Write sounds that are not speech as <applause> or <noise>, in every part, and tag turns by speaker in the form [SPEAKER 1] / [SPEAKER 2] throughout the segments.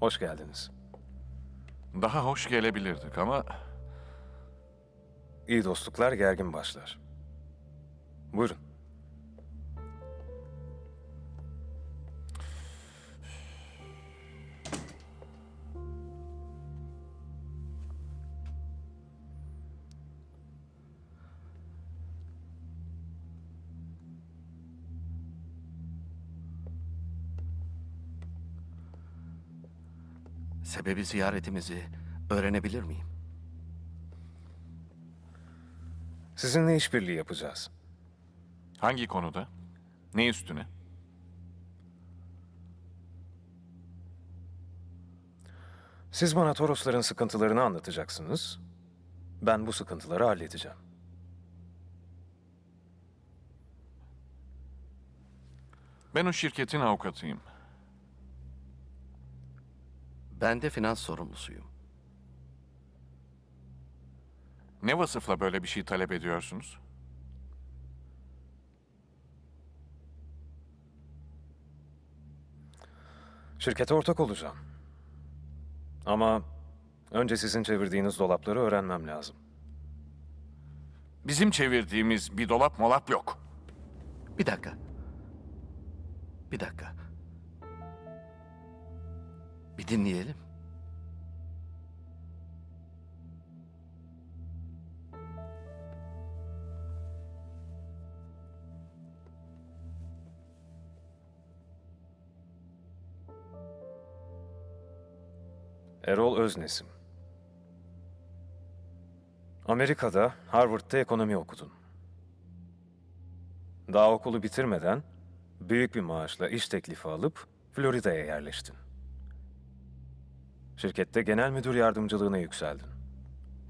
[SPEAKER 1] Hoş geldiniz.
[SPEAKER 2] Daha hoş gelebilirdik ama
[SPEAKER 1] İyi dostluklar gergin başlar. Buyurun.
[SPEAKER 3] Sebebi ziyaretimizi öğrenebilir miyim?
[SPEAKER 1] Sizinle işbirliği yapacağız.
[SPEAKER 2] hangi konuda? Ne üstüne?
[SPEAKER 1] Siz bana Torosların sıkıntılarını anlatacaksınız. Ben bu sıkıntıları halledeceğim.
[SPEAKER 2] Ben o şirketin avukatıyım.
[SPEAKER 3] Ben de finans sorumlusuyum.
[SPEAKER 2] Ne vasıfla böyle bir şey talep ediyorsunuz?
[SPEAKER 1] Şirkete ortak olacağım. Ama önce sizin çevirdiğiniz dolapları öğrenmem lazım.
[SPEAKER 2] Bizim çevirdiğimiz bir dolap molap yok.
[SPEAKER 3] Bir dakika. Bir dakika. Bir dinleyelim.
[SPEAKER 1] Erol Öznesim. Amerika'da Harvard'da ekonomi okudun. Daha okulu bitirmeden büyük bir maaşla iş teklifi alıp Florida'ya yerleştin. Şirkette genel müdür yardımcılığına yükseldin.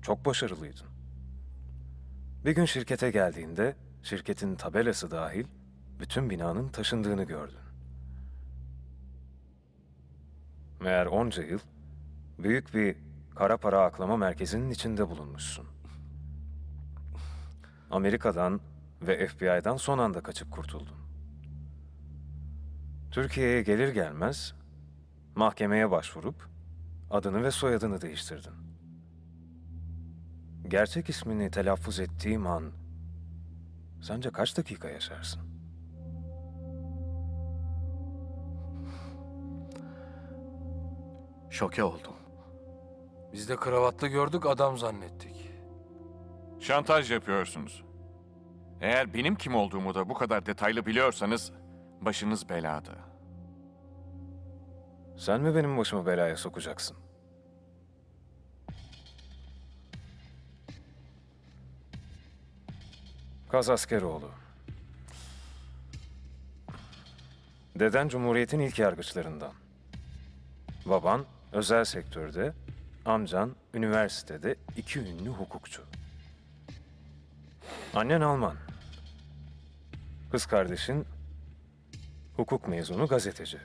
[SPEAKER 1] Çok başarılıydın. Bir gün şirkete geldiğinde şirketin tabelası dahil bütün binanın taşındığını gördün. Meğer onca yıl büyük bir kara para aklama merkezinin içinde bulunmuşsun. Amerika'dan ve FBI'dan son anda kaçıp kurtuldun. Türkiye'ye gelir gelmez mahkemeye başvurup adını ve soyadını değiştirdin. Gerçek ismini telaffuz ettiğim an sence kaç dakika yaşarsın? <laughs>
[SPEAKER 3] Şoke oldum.
[SPEAKER 4] Biz de kravatlı gördük adam zannettik.
[SPEAKER 2] Şantaj yapıyorsunuz. Eğer benim kim olduğumu da bu kadar detaylı biliyorsanız başınız belada.
[SPEAKER 1] Sen mi benim başımı belaya sokacaksın? Kaz Askeroğlu. Deden Cumhuriyet'in ilk yargıçlarından. Baban özel sektörde, amcan üniversitede iki ünlü hukukçu. Annen Alman. Kız kardeşin hukuk mezunu gazeteci.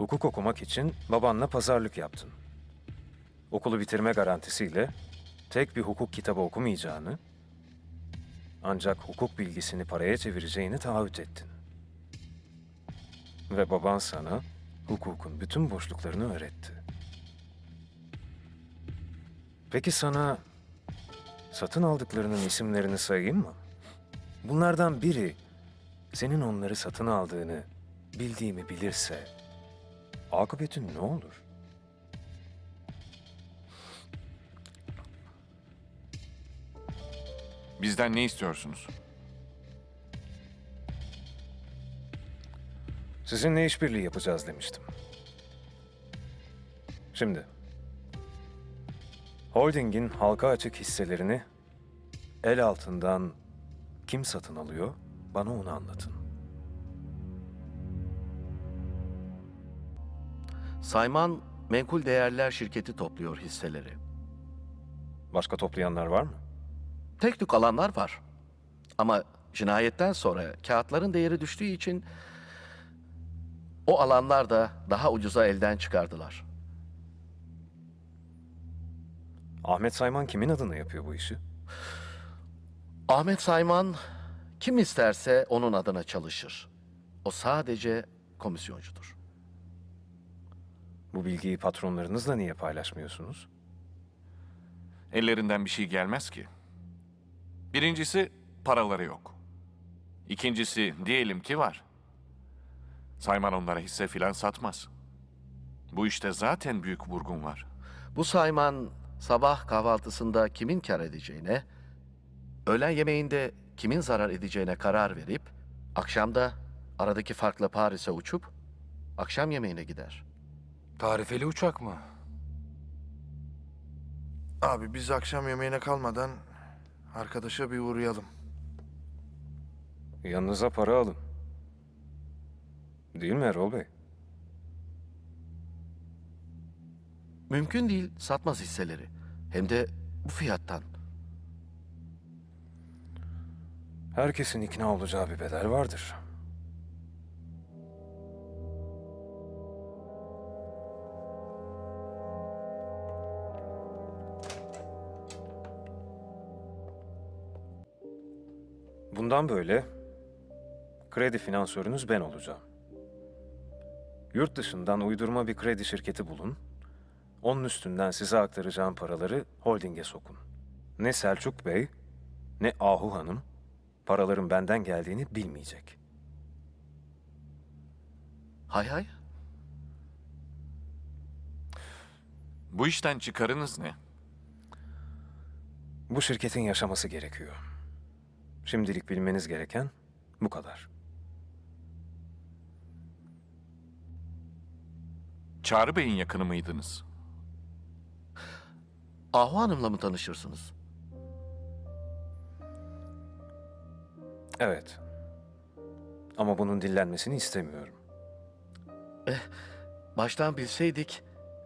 [SPEAKER 1] Hukuk okumak için babanla pazarlık yaptın. Okulu bitirme garantisiyle tek bir hukuk kitabı okumayacağını, ancak hukuk bilgisini paraya çevireceğini taahhüt ettin. Ve baban sana hukukun bütün boşluklarını öğretti. Peki sana satın aldıklarının isimlerini sayayım mı? Bunlardan biri senin onları satın aldığını bildiğimi bilirse akıbetin ne olur?
[SPEAKER 2] Bizden ne istiyorsunuz?
[SPEAKER 1] Sizinle işbirliği yapacağız demiştim. Şimdi, holdingin halka açık hisselerini el altından kim satın alıyor? Bana onu anlatın.
[SPEAKER 3] Sayman Menkul Değerler Şirketi topluyor hisseleri.
[SPEAKER 1] Başka toplayanlar var mı?
[SPEAKER 3] Tek tük alanlar var. Ama cinayetten sonra kağıtların değeri düştüğü için o alanlar da daha ucuza elden çıkardılar.
[SPEAKER 1] Ahmet Sayman kimin adına yapıyor bu işi?
[SPEAKER 3] Ahmet Sayman kim isterse onun adına çalışır. O sadece komisyoncudur.
[SPEAKER 1] Bu bilgiyi patronlarınızla niye paylaşmıyorsunuz?
[SPEAKER 2] Ellerinden bir şey gelmez ki. Birincisi paraları yok. İkincisi diyelim ki var. Sayman onlara hisse filan satmaz. Bu işte zaten büyük vurgun var.
[SPEAKER 3] Bu sayman sabah kahvaltısında kimin kar edeceğine, öğlen yemeğinde kimin zarar edeceğine karar verip, akşamda aradaki farkla Paris'e uçup akşam yemeğine gider.
[SPEAKER 4] Tarifeli uçak mı?
[SPEAKER 5] Abi biz akşam yemeğine kalmadan arkadaşa bir uğrayalım.
[SPEAKER 1] Yanınıza para alın. Değil mi Erol Bey?
[SPEAKER 3] Mümkün değil satmaz hisseleri. Hem de bu fiyattan.
[SPEAKER 1] Herkesin ikna olacağı bir bedel vardır. Bundan böyle kredi finansörünüz ben olacağım. Yurt dışından uydurma bir kredi şirketi bulun. Onun üstünden size aktaracağım paraları holdinge sokun. Ne Selçuk Bey ne Ahu Hanım paraların benden geldiğini bilmeyecek.
[SPEAKER 3] Hay hay.
[SPEAKER 2] Bu işten çıkarınız ne?
[SPEAKER 1] Bu şirketin yaşaması gerekiyor. Şimdilik bilmeniz gereken bu kadar.
[SPEAKER 2] Çağrı Bey'in yakını mıydınız?
[SPEAKER 3] Ahu Hanım'la mı tanışırsınız?
[SPEAKER 1] Evet. Ama bunun dillenmesini istemiyorum.
[SPEAKER 3] Baştan bilseydik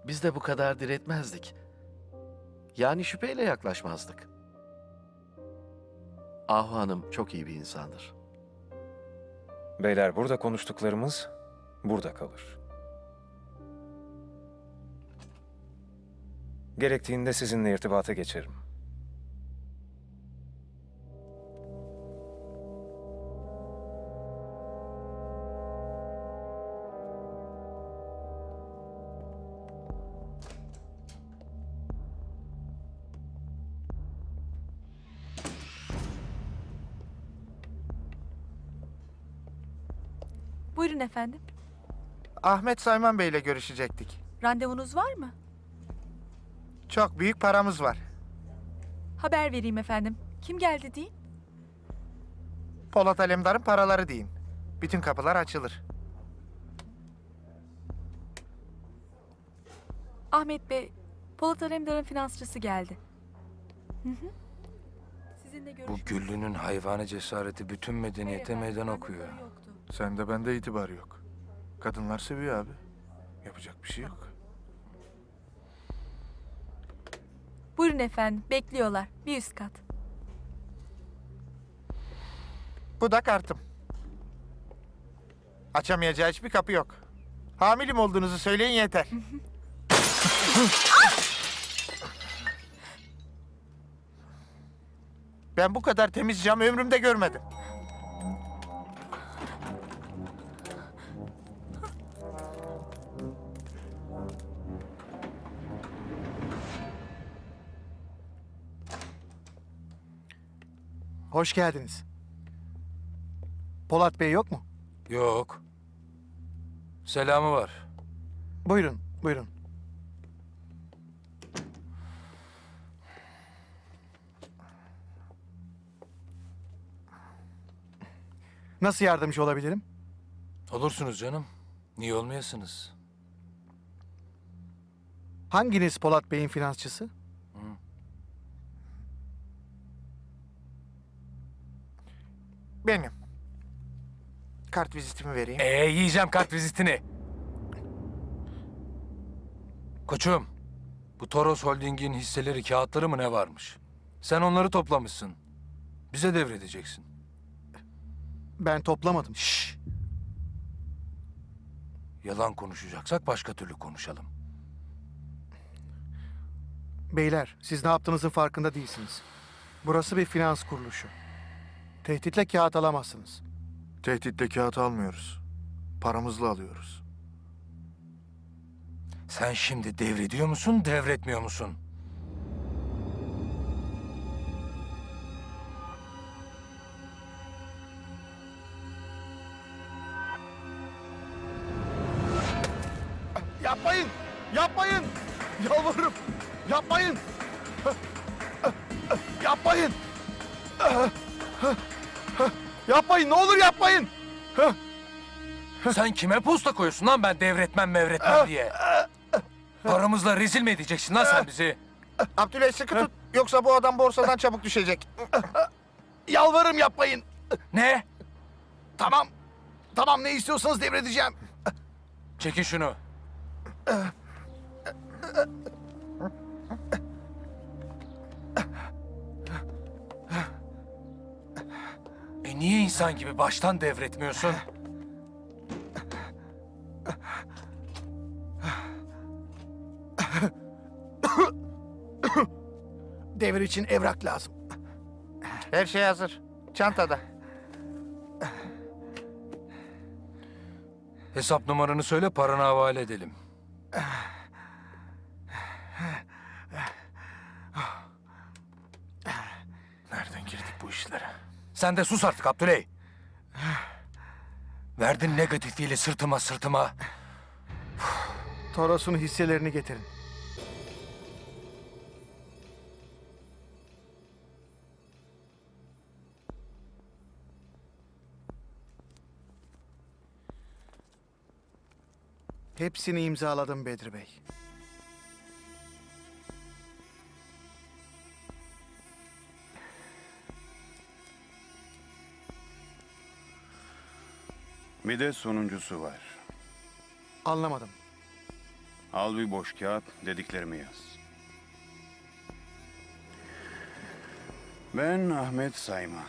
[SPEAKER 3] biz de bu kadar diretmezdik. Yani şüpheyle yaklaşmazdık. Ahu Hanım çok iyi bir insandır.
[SPEAKER 1] Beyler burada konuştuklarımız burada kalır. Gerektiğinde sizinle irtibata geçerim.
[SPEAKER 6] Buyurun efendim.
[SPEAKER 5] Ahmet Sayman Bey ile görüşecektik.
[SPEAKER 6] Randevunuz var mı?
[SPEAKER 5] Çok büyük paramız var.
[SPEAKER 6] Haber vereyim efendim. Kim geldi deyin.
[SPEAKER 5] Polat Alemdar'ın paraları deyin. Bütün kapılar açılır.
[SPEAKER 6] Ahmet Bey, Polat Alemdar'ın finansçısı geldi. Hı hı. Sizinle
[SPEAKER 4] Bu
[SPEAKER 6] görüşmek
[SPEAKER 4] güllünün hayvani cesareti bütün medeniyete
[SPEAKER 6] Hayır efendim,
[SPEAKER 4] meydan okuyor.
[SPEAKER 6] yoktu.
[SPEAKER 5] Sende bende itibar yok. Kadınlar seviyor abi. Yapacak bir şey yok.
[SPEAKER 6] Buyurun efendim, bekliyorlar. Bir üst kat.
[SPEAKER 5] Bu da kartım. Açamayacağı hiçbir kapı yok. Hamilim olduğunuzu söyleyin yeter. <laughs> ben bu kadar temiz cam ömrümde görmedim.
[SPEAKER 7] Hoş geldiniz. Polat Bey yok mu?
[SPEAKER 4] Yok. Selamı var.
[SPEAKER 7] Buyurun, buyurun. Nasıl yardımcı olabilirim?
[SPEAKER 4] Olursunuz canım. Niye olmayasınız?
[SPEAKER 7] Hanginiz Polat Bey'in finansçısı?
[SPEAKER 5] Benim. Kart vizitimi vereyim.
[SPEAKER 4] Ee yiyeceğim kart vizitini. Koçum, bu Toros Holding'in hisseleri, kağıtları mı ne varmış? Sen onları toplamışsın. Bize devredeceksin.
[SPEAKER 7] Ben toplamadım.
[SPEAKER 4] Şşş. Yalan konuşacaksak başka türlü konuşalım.
[SPEAKER 7] Beyler, siz ne yaptığınızın farkında değilsiniz. Burası bir finans kuruluşu. Tehditle kağıt alamazsınız.
[SPEAKER 5] Tehditle kağıt almıyoruz. Paramızla alıyoruz.
[SPEAKER 4] Sen şimdi devrediyor musun, devretmiyor musun?
[SPEAKER 7] Yapmayın! Ne olur yapmayın!
[SPEAKER 4] Sen kime posta koyuyorsun lan ben devretmem mevretmem diye? Paramızla rezil mi edeceksin lan sen bizi?
[SPEAKER 5] Abdüley sıkı tut. Yoksa bu adam borsadan çabuk düşecek.
[SPEAKER 7] Yalvarırım yapmayın!
[SPEAKER 4] Ne?
[SPEAKER 7] Tamam. Tamam ne istiyorsanız devredeceğim.
[SPEAKER 4] Çekin şunu. İnsan gibi baştan devretmiyorsun?
[SPEAKER 7] Devir için evrak lazım.
[SPEAKER 5] Her şey hazır. Çantada.
[SPEAKER 4] Hesap numaranı söyle paranı havale edelim. Sen de sus artık Abdüley. Verdin negatifiyle sırtıma sırtıma.
[SPEAKER 7] Toros'un hisselerini getirin. Hepsini imzaladım Bedri Bey.
[SPEAKER 8] Bir de sonuncusu var.
[SPEAKER 7] Anlamadım.
[SPEAKER 8] Al bir boş kağıt, dediklerimi yaz. Ben Ahmet Sayman.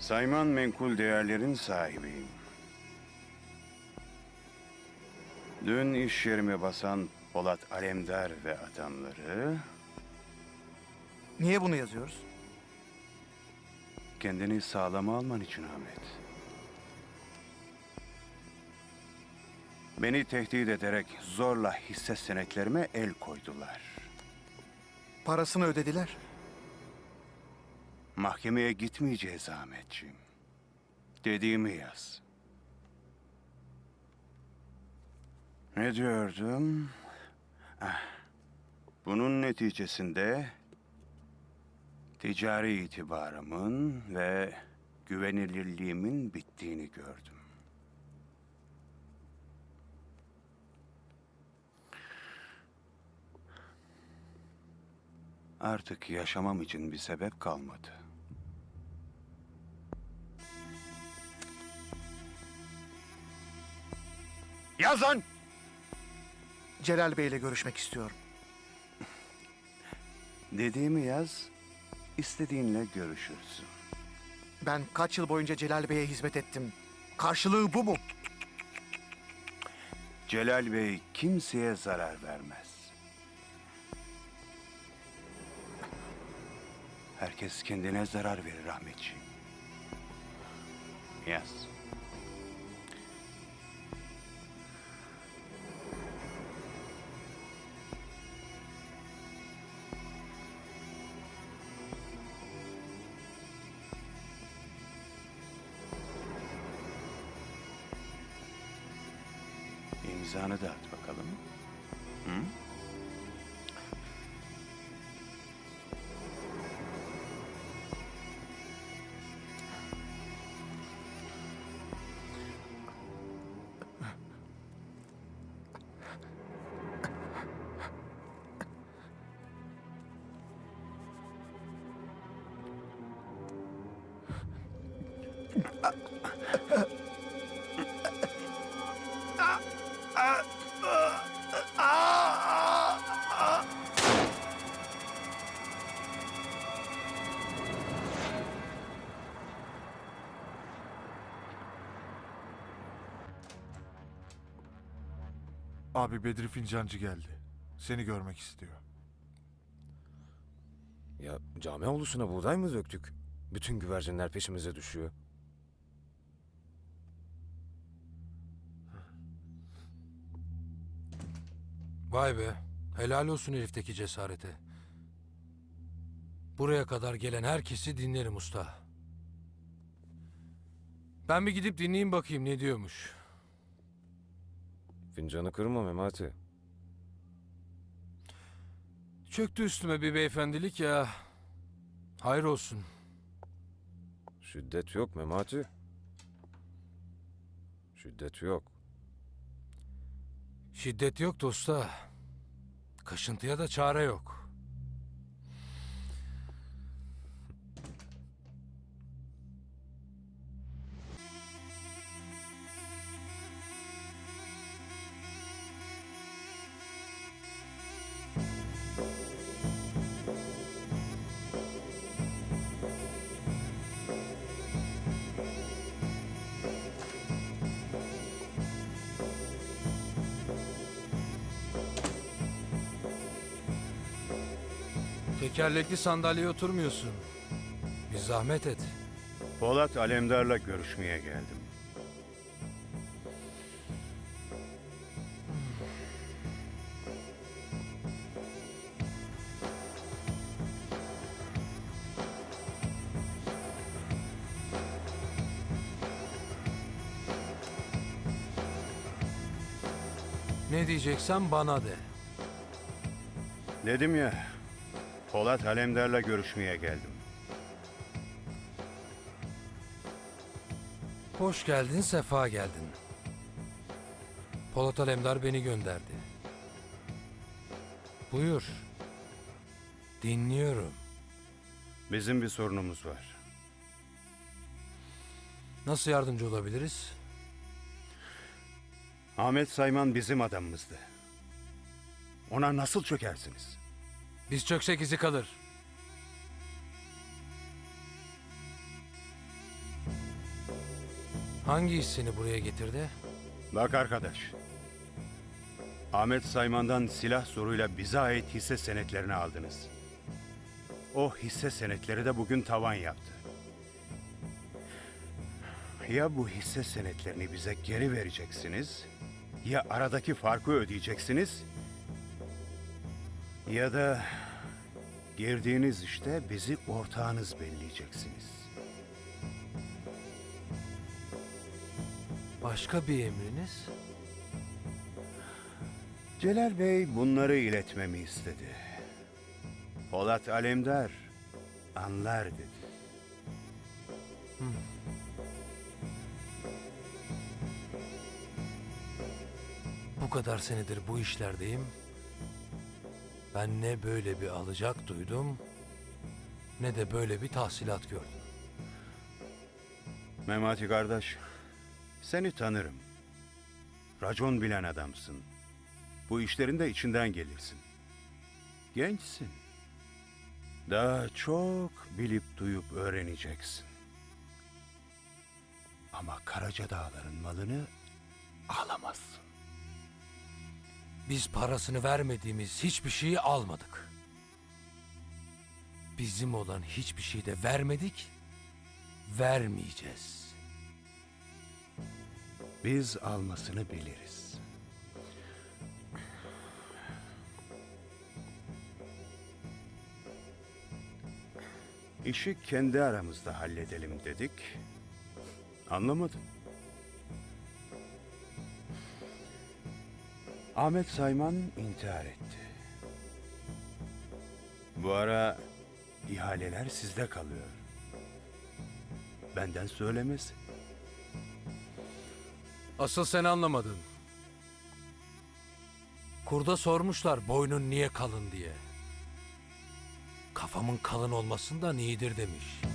[SPEAKER 8] Sayman menkul değerlerin sahibiyim. Dün iş yerime basan Polat Alemdar ve adamları
[SPEAKER 7] Niye bunu yazıyoruz?
[SPEAKER 8] kendini sağlama alman için Ahmet. Beni tehdit ederek zorla hisse senetlerime el koydular.
[SPEAKER 7] Parasını ödediler.
[SPEAKER 8] Mahkemeye gitmeyeceğiz Ahmetciğim. Dediğimi yaz. Ne diyordum? Ah, Bunun neticesinde ticari itibarımın ve güvenilirliğimin bittiğini gördüm. Artık yaşamam için bir sebep kalmadı. Yaz lan!
[SPEAKER 7] Celal Bey ile görüşmek istiyorum.
[SPEAKER 8] Dediğimi yaz, istediğinle görüşürsün.
[SPEAKER 7] Ben kaç yıl boyunca Celal Bey'e hizmet ettim. Karşılığı bu mu?
[SPEAKER 8] Celal Bey kimseye zarar vermez. Herkes kendine zarar verir Ahmetciğim. Yaz. İmzanı da at bakalım. Hı?
[SPEAKER 5] Abi Bedri Fincancı geldi. Seni görmek istiyor.
[SPEAKER 1] Ya cami avlusuna buğday mı döktük? Bütün güvercinler peşimize düşüyor.
[SPEAKER 4] Vay be. Helal olsun herifteki cesarete. Buraya kadar gelen herkesi dinlerim usta. Ben bir gidip dinleyeyim bakayım ne diyormuş.
[SPEAKER 1] Fincanı kırma Memati.
[SPEAKER 4] Çöktü üstüme bir beyefendilik ya. Hayır olsun.
[SPEAKER 1] Şiddet yok Memati. Şiddet yok.
[SPEAKER 4] Şiddet yok da usta. Kaşıntıya da çare yok. Tekerlekli sandalyeye oturmuyorsun. Bir zahmet et.
[SPEAKER 8] Polat Alemdar'la görüşmeye geldim.
[SPEAKER 4] Ne diyeceksen bana de.
[SPEAKER 8] Dedim ya, Polat Alemdar'la görüşmeye geldim.
[SPEAKER 4] Hoş geldin, sefa geldin. Polat Alemdar beni gönderdi. Buyur. Dinliyorum.
[SPEAKER 8] Bizim bir sorunumuz var.
[SPEAKER 4] Nasıl yardımcı olabiliriz?
[SPEAKER 8] Ahmet Sayman bizim adamımızdı. Ona nasıl çökersiniz?
[SPEAKER 4] Biz çöksek izi kalır. Hangi iş seni buraya getirdi?
[SPEAKER 8] Bak arkadaş. Ahmet Sayman'dan silah zoruyla bize ait hisse senetlerini aldınız. O hisse senetleri de bugün tavan yaptı. Ya bu hisse senetlerini bize geri vereceksiniz, ya aradaki farkı ödeyeceksiniz, ya da girdiğiniz işte bizi ortağınız belleyeceksiniz.
[SPEAKER 4] Başka bir emriniz?
[SPEAKER 8] Celal Bey bunları iletmemi istedi. Polat Alemdar anlar dedi.
[SPEAKER 4] Bu kadar senedir bu işlerdeyim. Ben ne böyle bir alacak duydum, ne de böyle bir tahsilat gördüm.
[SPEAKER 8] Memati kardeş, seni tanırım. Racon bilen adamsın. Bu işlerin de içinden gelirsin. Gençsin. Daha çok bilip duyup öğreneceksin. Ama Karaca Dağların malını alamazsın.
[SPEAKER 4] Biz parasını vermediğimiz hiçbir şeyi almadık. Bizim olan hiçbir şeyi de vermedik, vermeyeceğiz.
[SPEAKER 8] Biz almasını biliriz. İşi kendi aramızda halledelim dedik. Anlamadın. Ahmet Sayman intihar etti. Bu ara ihaleler sizde kalıyor. Benden söylemesi.
[SPEAKER 4] Asıl sen anlamadın. Kurda sormuşlar boynun niye kalın diye. Kafamın kalın olmasından iyidir demiş.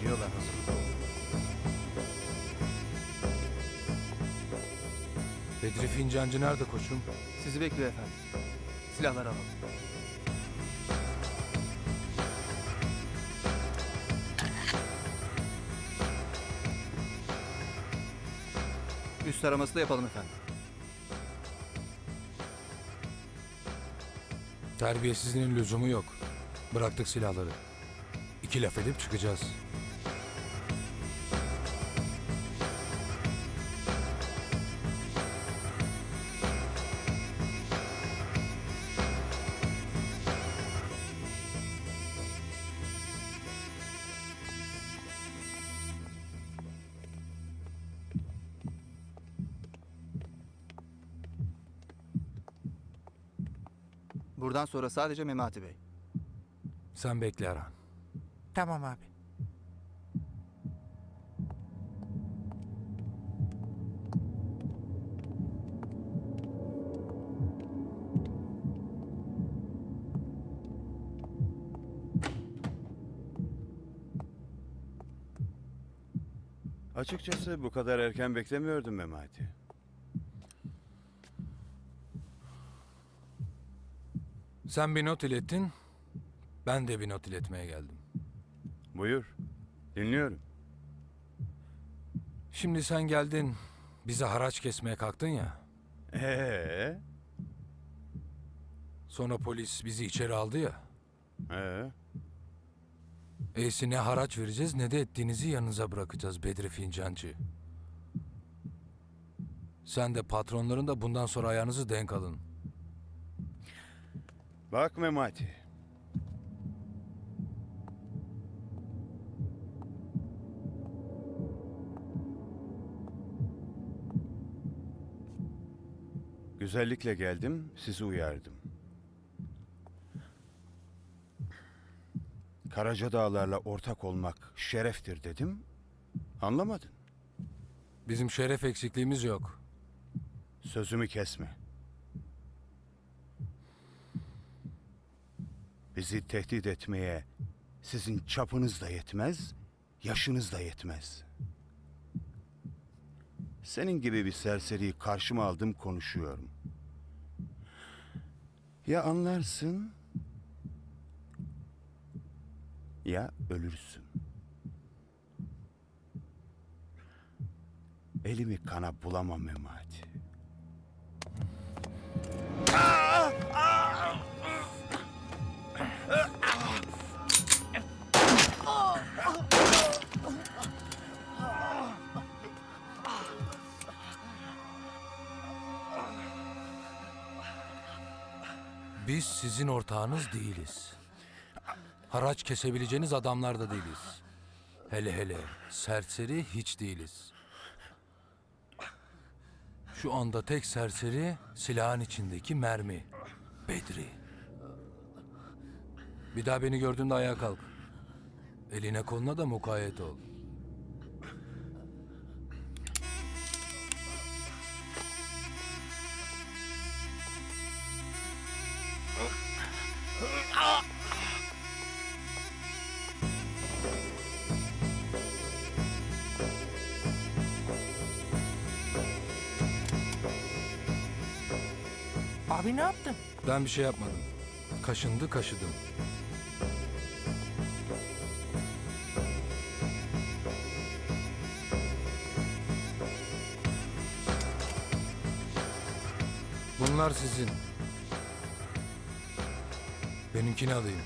[SPEAKER 4] Geliyorlar. Bedri Fincancı nerede koçum?
[SPEAKER 9] Sizi bekliyor efendim. Silahları alalım. Üst araması da yapalım efendim.
[SPEAKER 4] Terbiyesizliğin lüzumu yok. Bıraktık silahları. İki laf edip çıkacağız.
[SPEAKER 9] Buradan sonra sadece Memati Bey.
[SPEAKER 4] Sen bekle Erhan.
[SPEAKER 7] Tamam abi.
[SPEAKER 8] Açıkçası bu kadar erken beklemiyordum Memati.
[SPEAKER 4] Sen bir not ilettin. Ben de bir not iletmeye geldim.
[SPEAKER 8] Buyur. Dinliyorum.
[SPEAKER 4] Şimdi sen geldin. Bize haraç kesmeye kalktın ya.
[SPEAKER 8] Ee,
[SPEAKER 4] Sonra polis bizi içeri aldı ya.
[SPEAKER 8] ee.
[SPEAKER 4] Eysi ne haraç vereceğiz ne de ettiğinizi yanınıza bırakacağız Bedri Fincancı. Sen de patronların da bundan sonra ayağınızı denk alın.
[SPEAKER 8] Bak Memati. Güzellikle geldim, sizi uyardım. Karaca Dağlarla ortak olmak şereftir dedim. Anlamadın.
[SPEAKER 4] Bizim şeref eksikliğimiz yok.
[SPEAKER 8] Sözümü kesme. Bizi tehdit etmeye sizin çapınız da yetmez, yaşınız da yetmez. Senin gibi bir serseriyi karşıma aldım konuşuyorum. Ya anlarsın ya ölürsün. Elimi kana bulamam Memati.
[SPEAKER 4] Biz sizin ortağınız değiliz. Haraç kesebileceğiniz adamlar da değiliz. Hele hele serseri hiç değiliz. Şu anda tek serseri silahın içindeki mermi. Bedri. Bir daha beni gördüğünde ayağa kalk. Eline koluna da mukayyet ol.
[SPEAKER 7] Abi ne yaptın?
[SPEAKER 4] Ben bir şey yapmadım. Kaşındı kaşıdım. Bunlar sizin. Benimkini alayım.